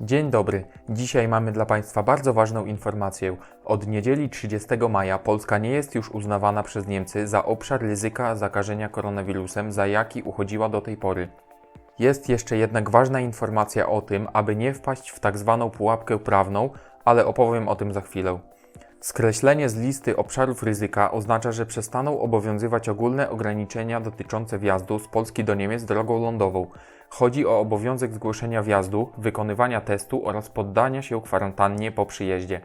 Dzień dobry. Dzisiaj mamy dla Państwa bardzo ważną informację. Od niedzieli 30 maja Polska nie jest już uznawana przez Niemcy za obszar ryzyka zakażenia koronawirusem, za jaki uchodziła do tej pory. Jest jeszcze jednak ważna informacja o tym, aby nie wpaść w tak zwaną pułapkę prawną, ale opowiem o tym za chwilę. Skreślenie z listy obszarów ryzyka oznacza, że przestaną obowiązywać ogólne ograniczenia dotyczące wjazdu z Polski do Niemiec drogą lądową. Chodzi o obowiązek zgłoszenia wjazdu, wykonywania testu oraz poddania się kwarantannie po przyjeździe.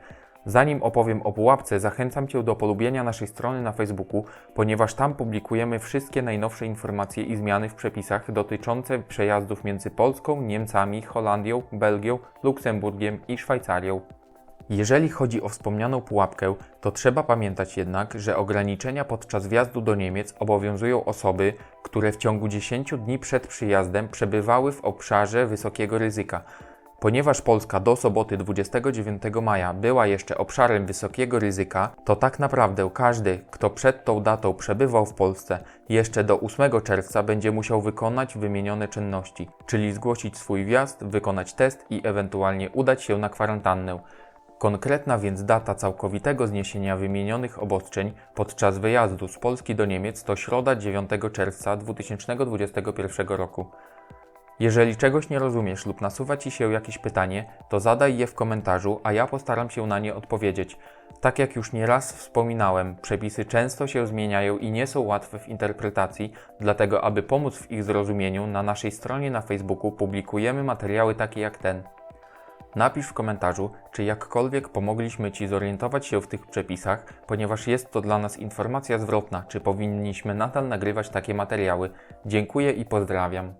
Zanim opowiem o pułapce, zachęcam Cię do polubienia naszej strony na Facebooku, ponieważ tam publikujemy wszystkie najnowsze informacje i zmiany w przepisach dotyczące przejazdów między Polską, Niemcami, Holandią, Belgią, Luksemburgiem i Szwajcarią. Jeżeli chodzi o wspomnianą pułapkę, to trzeba pamiętać jednak, że ograniczenia podczas wjazdu do Niemiec obowiązują osoby, które w ciągu 10 dni przed przyjazdem przebywały w obszarze wysokiego ryzyka. Ponieważ Polska do soboty 29 maja była jeszcze obszarem wysokiego ryzyka, to tak naprawdę każdy, kto przed tą datą przebywał w Polsce, jeszcze do 8 czerwca będzie musiał wykonać wymienione czynności, czyli zgłosić swój wjazd, wykonać test i ewentualnie udać się na kwarantannę. Konkretna więc data całkowitego zniesienia wymienionych obostrzeń podczas wyjazdu z Polski do Niemiec to środa 9 czerwca 2021 roku. Jeżeli czegoś nie rozumiesz lub nasuwa Ci się jakieś pytanie, to zadaj je w komentarzu, a ja postaram się na nie odpowiedzieć. Tak jak już nieraz wspominałem, przepisy często się zmieniają i nie są łatwe w interpretacji, dlatego aby pomóc w ich zrozumieniu, na naszej stronie na Facebooku publikujemy materiały takie jak ten. Napisz w komentarzu, czy jakkolwiek pomogliśmy Ci zorientować się w tych przepisach, ponieważ jest to dla nas informacja zwrotna, czy powinniśmy nadal nagrywać takie materiały. Dziękuję i pozdrawiam.